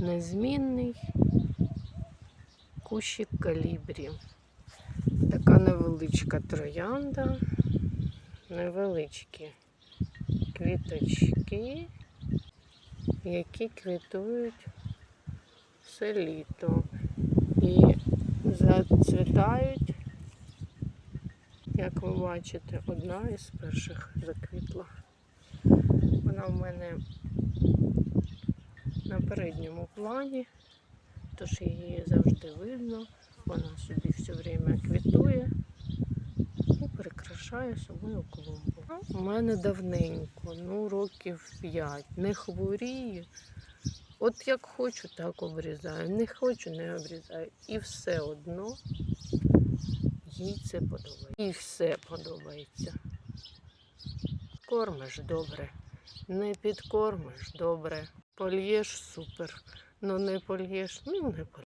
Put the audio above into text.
незмінний кущик калібрі. Така невеличка троянда, невеличкі квіточки, які квітують все літо і зацвітають, як ви бачите, одна із перших заквітла. Вона в мене передньому плані, тож її завжди видно. Вона собі все время квітує і прикрашає собою клумбу. У мене давненько, ну років 5. Не хворію. От як хочу, так обрізаю. Не хочу, не обрізаю. І все одно їй це подобається. Їй все подобається. Кормиш добре. Не підкормиш добре. Польєш супер. Ну не польєш, ну не польєш.